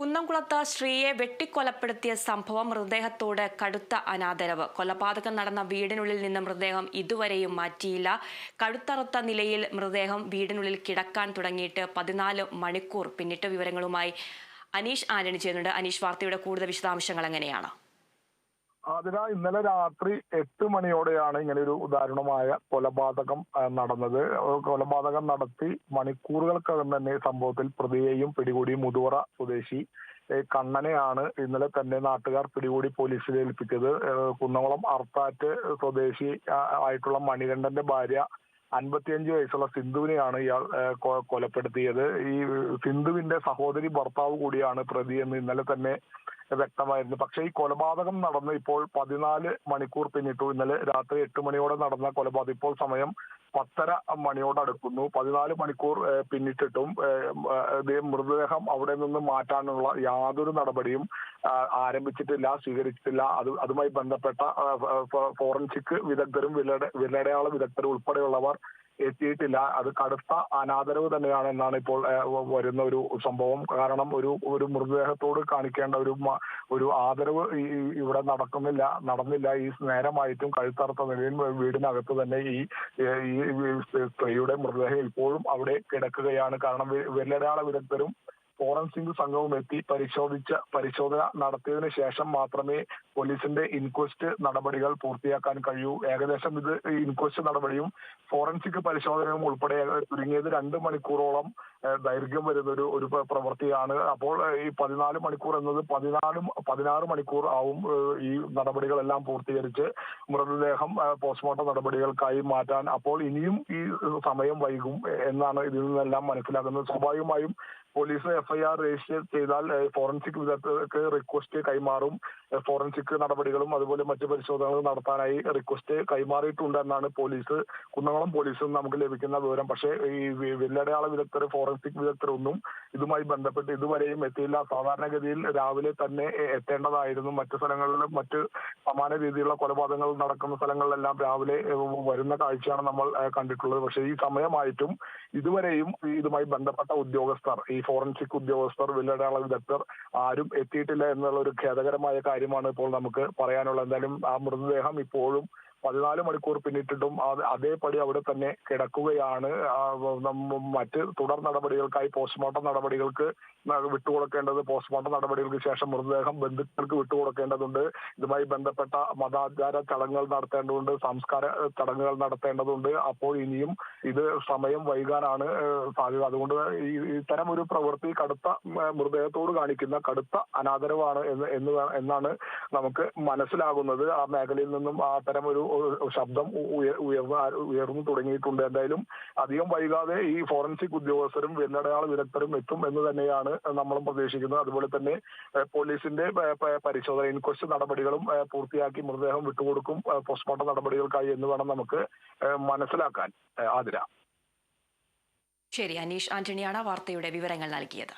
കുന്നംകുളത്ത് സ്ത്രീയെ വെട്ടിക്കൊലപ്പെടുത്തിയ സംഭവം മൃതദേഹത്തോട് കടുത്ത അനാദരവ്. കൊലപാതകം നടന്ന വീടിനുള്ളിൽ നിന്ന് മൃതദേഹം ഇതുവരെയും മാറ്റിയില്ല. കടുത്തറുത്ത നിലയിൽ മൃതദേഹം വീടിനുള്ളിൽ കിടക്കാൻ തുടങ്ങിയിട്ട് പതിനാല് മണിക്കൂർ. പിന്നിട്ട വിവരങ്ങളുമായി അനീഷ് ആന്റണി ചെയ്യുന്നുണ്ട് അനീഷ് വാർത്തയുടെ കൂടുതൽ വിശദാംശങ്ങൾ എങ്ങനെയാണ്? അതിനാ ഇന്നലെ രാത്രി എട്ട് മണിയോടെയാണ് ഇങ്ങനെ ഒരു ദാരുണമായ കൊലപാതകം നടന്നത്. കൊലപാതകം നടത്തി മണിക്കൂറുകൾക്കകം തന്നെ സംഭവത്തിൽ പ്രതിയെയും പിടികൂടി മുതുവറ സ്വദേശി കണ്ണനെയാണ് ഇന്നലെ തന്നെ നാട്ടുകാർ പിടികൂടി പോലീസിൽ ഏൽപ്പിച്ചത്. കുന്നംകുളം അർത്താറ്റ് സ്വദേശി ആയിട്ടുള്ള മണികണ്ഠന്റെ ഭാര്യ അൻപത്തിയഞ്ച് വയസ്സുള്ള സിന്ധുവിനെയാണ് ഇയാൾ കൊലപ്പെടുത്തിയത്. ഈ സിന്ധുവിന്റെ സഹോദരി ഭർത്താവ് കൂടിയാണ് പ്രതി എന്ന് ഇന്നലെ തന്നെ വ്യക്തമായിരുന്നു. പക്ഷേ ഈ കൊലപാതകം നടന്ന് ഇപ്പോൾ പതിനാല് മണിക്കൂർ പിന്നിട്ടു. ഇന്നലെ രാത്രി എട്ട് മണിയോടെ നടന്ന കൊലപാതകം ഇപ്പോൾ സമയം പത്തര മണിയോട് അടുക്കുന്നു. പതിനാല് മണിക്കൂർ പിന്നിട്ടിട്ടും മൃതദേഹം അവിടെ നിന്ന് മാറ്റാനുള്ള യാതൊരു നടപടിയും ആരംഭിച്ചിട്ടില്ല സ്വീകരിച്ചിട്ടില്ല. അത് അതുമായി ബന്ധപ്പെട്ട ഫോറൻസിക് വിദഗ്ധരും വിലട വിലടയാള വിദഗ്ധരും ഉൾപ്പെടെയുള്ളവർ എത്തിയിട്ടില്ല. അത് കടുത്ത അനാദരവ് തന്നെയാണ് എന്നാണ് ഇപ്പോൾ വരുന്ന ഒരു സംഭവം. കാരണം ഒരു ഒരു മൃതദേഹത്തോട് കാണിക്കേണ്ട ഒരു ഒരു ആദരവ് ഇവിടെ നടക്കുന്നില്ല നടന്നില്ല. ഈ നേരമായിട്ടും കഴുത്തറുത്ത നിലയിൽ വീടിനകത്ത് തന്നെ ഈ ഈ സ്ത്രീയുടെ മൃതദേഹം ഇപ്പോഴും അവിടെ കിടക്കുകയാണ്. കാരണം വെ- വിദഗ്ധരും ഫോറൻസിക് സംഘവും എത്തി പരിശോധിച്ച പരിശോധന നടത്തിയതിനു ശേഷം മാത്രമേ പോലീസിന്റെ ഇൻക്വസ്റ്റ് നടപടികൾ പൂർത്തിയാക്കാൻ കഴിയൂ. ഏകദേശം ഇത് ഇൻക്വസ്റ്റ് നടപടിയും ഫോറൻസിക് പരിശോധനയും ഉൾപ്പെടെ ചുരുങ്ങിയത് രണ്ട് മണിക്കൂറോളം ദൈർഘ്യം വരുന്ന ഒരു ഒരു പ്രവൃത്തിയാണ്. അപ്പോൾ ഈ പതിനാല് മണിക്കൂർ എന്നത് പതിനാലും പതിനാറ് മണിക്കൂർ ആവും ഈ നടപടികളെല്ലാം പൂർത്തീകരിച്ച് മൃതദേഹം പോസ്റ്റ്മോർട്ടം നടപടികൾക്കായി മാറ്റാൻ. അപ്പോൾ ഇനിയും ഈ സമയം വൈകും എന്നാണ് ഇതിൽ നിന്നെല്ലാം മനസ്സിലാക്കുന്നത് സ്വാഭാവികമായും പോലീസ് എഫ്ഐആർ രജിസ്റ്റർ ചെയ്താൽ ഫോറൻസിക് വിദഗ്ധർക്ക് റിക്വസ്റ്റ് കൈമാറും. ഫോറൻസിക് നടപടികളും അതുപോലെ മറ്റ് പരിശോധനകളും നടത്താനായി റിക്വസ്റ്റ് കൈമാറിയിട്ടുണ്ട് എന്നാണ് പോലീസ് കുന്നംകുളം പോലീസും നമുക്ക് ലഭിക്കുന്ന വിവരം. പക്ഷേ ഈ വില്ലടയാള വിദഗ്ധർ ഫോറൻസിക് വിദഗ്ധർ ഒന്നും ഇതുമായി ബന്ധപ്പെട്ട് ഇതുവരെയും എത്തിയില്ല. സാധാരണഗതിയിൽ രാവിലെ തന്നെ എത്തേണ്ടതായിരുന്നു. മറ്റ് സ്ഥലങ്ങളിലും മറ്റ് സമാന രീതിയിലുള്ള കൊലപാതകങ്ങൾ നടക്കുന്ന സ്ഥലങ്ങളിലെല്ലാം രാവിലെ വരുന്ന കാഴ്ചയാണ് നമ്മൾ കണ്ടിട്ടുള്ളത്. പക്ഷേ ഈ സമയമായിട്ടും ഇതുവരെയും ഇതുമായി ബന്ധപ്പെട്ട ഉദ്യോഗസ്ഥർ ഈ ഫോറൻസിക് ഉദ്യോഗസ്ഥർ വില്ലടയാള വിദഗ്ധർ ആരും എത്തിയിട്ടില്ല എന്നുള്ള ഒരു ഖേദകരമായ കാര്യമാണ് ഇപ്പോൾ നമുക്ക് പറയാനുള്ളത്. എന്തായാലും ആ മൃതദേഹം ഇപ്പോഴും പതിനാല് മണിക്കൂർ പിന്നിട്ടിട്ടും അതേപടി അവിടെ തന്നെ കിടക്കുകയാണ്. മറ്റ് തുടർ നടപടികൾക്കായി പോസ്റ്റ്മോർട്ടം നടപടികൾക്ക് വിട്ടുകൊടുക്കേണ്ടത് പോസ്റ്റ്മോർട്ടം നടപടികൾക്ക് ശേഷം മൃതദേഹം ബന്ധുക്കൾക്ക് വിട്ടുകൊടുക്കേണ്ടതുണ്ട്. ഇതുമായി ബന്ധപ്പെട്ട മതാചാര ചടങ്ങുകൾ നടത്തേണ്ടതുണ്ട് സംസ്കാര ചടങ്ങുകൾ നടത്തേണ്ടതുണ്ട്. അപ്പോൾ ഇനിയും ഇത് സമയം വൈകാനാണ് സാധ്യത. അതുകൊണ്ട് ഇത്തരം ഒരു പ്രവൃത്തി കടുത്ത മൃതദേഹത്തോട് കാണിക്കുന്ന കടുത്ത അനാദരവാണ് എന്ന് എന്ന് എന്നാണ് നമുക്ക് മനസ്സിലാകുന്നത്. ആ മേഖലയിൽ നിന്നും ആ തരം ഒരു ഒരു ശബ്ദം ഉയർന്ന ഉയർന്ന് തുടങ്ങിയിട്ടുണ്ട്. എന്തായാലും അധികം വൈകാതെ ഈ ഫോറൻസിക് ഉദ്യോഗസ്ഥരും വെല്ലടയാള വിദഗ്ധരും എത്തും എന്ന് തന്നെയാണ് നമ്മളും പ്രതീക്ഷിക്കുന്നത്. അതുപോലെ തന്നെ പോലീസിന്റെ പരിശോധന ഇൻക്വസ്റ്റ് നടപടികളും പൂർത്തിയാക്കി മൃതദേഹം വിട്ടുകൊടുക്കും പോസ്റ്റ്മോർട്ടം നടപടികൾക്കായി എന്ന് വേണം നമുക്ക് മനസ്സിലാക്കാൻ ആതിര. ശരി അനീഷ് ആന്റണിയാണ് വാർത്തയുടെ വിവരങ്ങൾ നൽകിയത്.